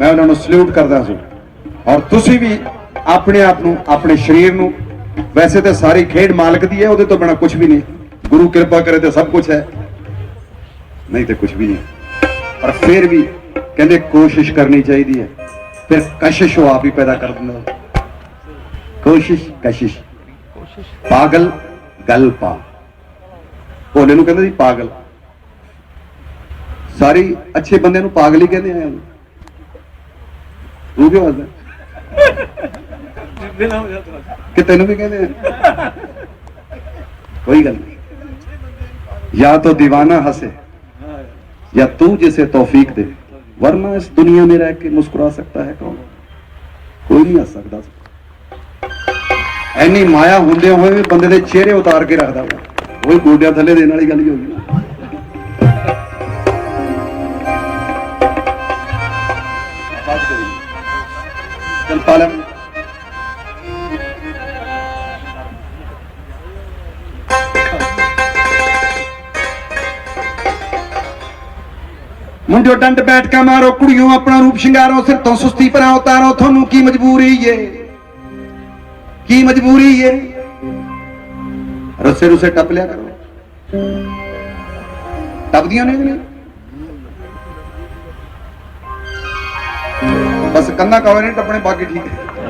ਮੈਂ ਉਹਨਾਂ ਨੂੰ ਸਲੂਟ ਕਰਦਾ ਸੀ। ਔਰ ਤੁਸੀਂ ਵੀ ਆਪਣੇ ਆਪ ਨੂੰ, ਆਪਣੇ ਸਰੀਰ ਨੂੰ, ਵੈਸੇ ਤਾਂ ਸਾਰੀ ਖੇਡ ਮਾਲਕ ਦੀ ਹੈ, ਉਹਦੇ ਤੋਂ ਬਿਨਾ ਕੁਝ ਵੀ ਨਹੀਂ। ਗੁਰੂ ਕਿਰਪਾ ਕਰੇ ਤੇ ਸਭ ਕੁਝ ਹੈ। ਨਹੀਂ ਤੇ ਕੁਝ ਵੀ ਨਹੀਂ। ਪਰ ਫਿਰ ਵੀ ਕਹਿੰਦੇ ਕੋਸ਼ਿਸ਼ ਕਰਨੀ ਚਾਹੀਦੀ ਹੈ। ਫਿਰ ਕਸ਼ਿਸ਼ ਉਹ ਆਪ ਹੀ ਪੈਦਾ ਕਰ ਦਿੰਦਾ ਕੋਸ਼ਿਸ਼, ਕਸ਼ਿਸ਼। ਪਾਗਲ, ਗੱਲ ਪਾ। ਭੋਲੇ ਨੂੰ ਕਹਿੰਦੇ ਸੀ ਪਾਗਲ। ਸਾਰੀ ਅੱਛੇ ਬੰਦੇ ਨੂੰ ਪਾਗਲ ਹੀ ਕਹਿੰਦੇ ਆ। ਉਹ ਕਿਉਂ ਹੱਸਦਾ ਬਿਨਾ ਹੋ ਜਾਂਦਾ ਕਿ ਤੈਨੂੰ ਵੀ ਕਹਿੰਦੇ ਆ ਕੋਈ ਗੱਲ नहीं या तो दीवाना हंसे या तू जिसे तौफीक दे वरना इस दुनिया में रह के मुस्कुरा सकता है कौन ਕੋਈ ਨਹੀਂ ਹੱਸ ਸਕਦਾ ਐਨੀ ਮਾਇਆ ਹੁੰਦੇ ਹੋਏ ਵੀ ਬੰਦੇ ਦੇ ਚਿਹਰੇ ਉਤਾਰ ਕੇ ਰੱਖਦਾ ਵਾ ਉਹ ਗੋਡਿਆਂ ਥੱਲੇ ਦੇਣ ਵਾਲੀ ਗੱਲ ਹੀ ਹੋ ਗਈ ਨਾ ਚਲ ਪਾਲਮ ਮੁੰਡਿਓ, ਡੰਡ ਬੈਠ ਕੇ ਮਾਰੋ, ਕੁੜੀਓ, ਆਪਣਾ ਰੂਪ ਸ਼ਿੰਗਾਰੋ, ਸਿਰ ਤੋਂ ਸੁਸਤੀ ਪਰਾਂ ਉਤਾਰੋ ਤੁਹਾਨੂੰ ਕੀ ਮਜਬੂਰੀ ਏ? ਕੀ ਮਜਬੂਰੀ ਏ? ਰਸੇ ਰੁਸੇ ਟੱਪ ਲਿਆ ਕਰੋ। ਟੱਪਦੀਆਂ ਨੇ ਕਿ ਨਹੀਂ? ਬਸ ਕੰਨਾ ਕਵਰ ਨਹੀਂ ਟੱਪਣੇ ਬਾਕੀ ਠੀਕ ਹੈ